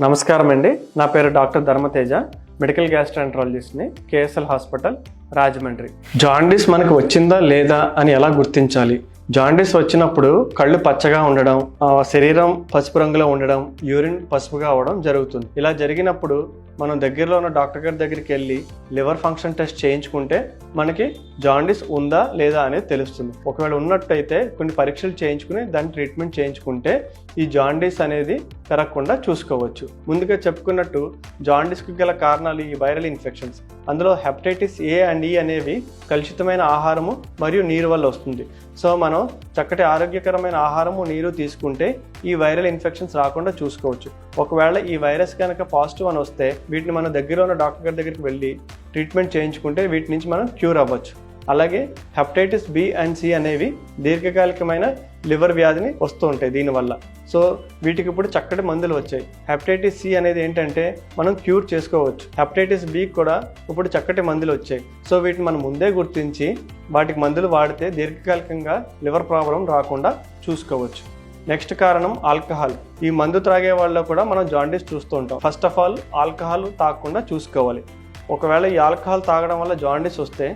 నమస్కారం అండి నా పేరు డాక్టర్ ధర్మతేజ మెడికల్ గ్యాస్ట్రాంట్రాలజిస్ట్ని కేఎస్ఎల్ హాస్పిటల్ రాజమండ్రి. జాండీస్ మనకు వచ్చిందా లేదా అని ఎలా గుర్తించాలి? జాండీస్ వచ్చినప్పుడు కళ్ళు పచ్చగా ఉండడం ఆ, శరీరం పసుపు రంగులో ఉండడం యూరిన్ పసుపుగా అవడం జరుగుతుంది. ఇలా జరిగినప్పుడు మనం దగ్గరలో ఉన్న డాక్టర్ గారి దగ్గరికి వెళ్ళి లివర్ ఫంక్షన్ టెస్ట్ చేయించుకుంటే మనకి జాండీస్ ఉందా లేదా అనేది తెలుస్తుంది. ఒకవేళ ఉన్నట్టయితే కొన్ని పరీక్షలు చేయించుకుని దాని ట్రీట్మెంట్ చేయించుకుంటే ఈ జాండీస్ అనేది పెరగకుండా చూసుకోవచ్చు. ముందుగా చెప్పుకున్నట్టు జాండీస్కి గల కారణాలు ఈ వైరల్ ఇన్ఫెక్షన్స్. అందులో హెపటైటిస్ ఏ అండ్ ఈ అనేవి కలుషితమైన ఆహారము మరియు నీరు వల్ల వస్తుంది. సో మనం చక్కటి ఆరోగ్యకరమైన ఆహారము నీరు తీసుకుంటే ఈ వైరల్ ఇన్ఫెక్షన్స్ రాకుండా చూసుకోవచ్చు. ఒకవేళ ఈ వైరస్ కనుక పాజిటివ్ అని వస్తే వీటిని మన దగ్గర ఉన్న డాక్టర్ గారి దగ్గరికి వెళ్ళి ట్రీట్మెంట్ చేయించుకుంటే వీటి నుంచి మనం క్యూర్ అవ్వచ్చు. అలాగే హెపటైటిస్ బి అండ్ సి అనేవి దీర్ఘకాలికమైన లివర్ వ్యాధిని వస్తూ ఉంటాయి దీనివల్ల. సో వీటికి ఇప్పుడు చక్కటి మందులు వచ్చాయి. హెపటైటిస్ సి అనేది ఏంటంటే మనం క్యూర్ చేసుకోవచ్చు. హెపటైటిస్ బి కూడా ఇప్పుడు చక్కటి మందులు వచ్చాయి. సో వీటిని మనం ముందే గుర్తించి వాటికి మందులు వాడితే దీర్ఘకాలికంగా లివర్ ప్రాబ్లం రాకుండా చూసుకోవచ్చు. నెక్స్ట్ కారణం ఆల్కహాల్. ఈ మందు త్రాగే వాళ్ళలో కూడా మనం జాండీస్ చూస్తూ ఉంటాం. ఫస్ట్ ఆఫ్ ఆల్ ఆల్కహాల్ తాగకుండా చూసుకోవాలి. ఒకవేళ ఈ ఆల్కహాల్ తాగడం వల్ల జాండీస్ వస్తే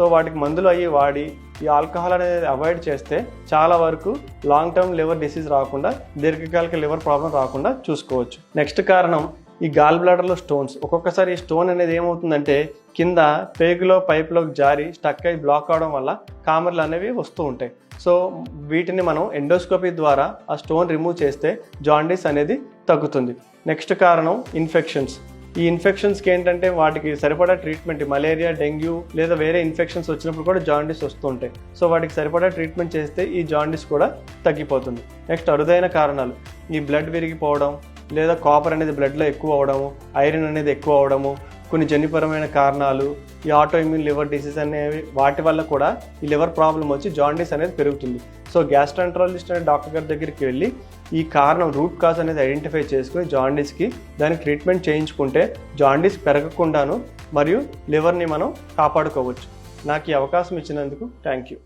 సో వాటికి మందులు అవి వాడి ఈ ఆల్కహాల్ అనేది అవాయిడ్ చేస్తే చాలా వరకు లాంగ్ టర్మ్ లివర్ డిసీజ్ రాకుండా దీర్ఘకాలిక లివర్ ప్రాబ్లం రాకుండా చూసుకోవచ్చు. నెక్స్ట్ కారణం ఈ గాల్ బ్లాడర్లో స్టోన్స్. ఒక్కొక్కసారి ఈ స్టోన్ అనేది ఏమవుతుందంటే కింద పేగులో పైపులోకి జారి స్టక్ అయి బ్లాక్ అవడం వల్ల కామర్లు అనేవి వస్తూ ఉంటాయి. సో వీటిని మనం ఎండోస్కోపీ ద్వారా ఆ స్టోన్ రిమూవ్ చేస్తే జాండీస్ అనేది తగ్గుతుంది. నెక్స్ట్ కారణం ఇన్ఫెక్షన్స్. ఈ ఇన్ఫెక్షన్స్కి ఏంటంటే వాటికి సరిపడా ట్రీట్మెంట్ మలేరియా డెంగ్యూ లేదా వేరే ఇన్ఫెక్షన్స్ వచ్చినప్పుడు కూడా జాండీస్ వస్తుంటాయి సో వాటికి సరిపడా ట్రీట్మెంట్ చేస్తే ఈ జాండీస్ కూడా తగ్గిపోతుంది. నెక్స్ట్ అరుదైన కారణాలు. ఈ బ్లడ్ విరిగిపోవడం లేదా కాపర్ అనేది బ్లడ్లో ఎక్కువ అవడము ఐరన్ అనేది ఎక్కువ అవడము కొన్ని జన్యుపరమైన కారణాలు ఈ ఆటో ఇమ్యూన్ లివర్ డిసీజ్ అనేవి వాటి వల్ల కూడా ఈ లివర్ ప్రాబ్లం వచ్చి జాండీస్ అనేది పెరుగుతుంది. సో గ్యాస్ట్రాంట్రాలజిస్ట్ అనే డాక్టర్ గారి దగ్గరికి వెళ్ళి ఈ కారణం రూట్ కాజ్ అనేది ఐడెంటిఫై చేసుకుని జాండీస్కి దానికి ట్రీట్మెంట్ చేయించుకుంటే జాండీస్ పెరగకుండాను మరియు లివర్ని మనం కాపాడుకోవచ్చు. నాకు ఈ అవకాశం ఇచ్చినందుకు థ్యాంక్ యూ.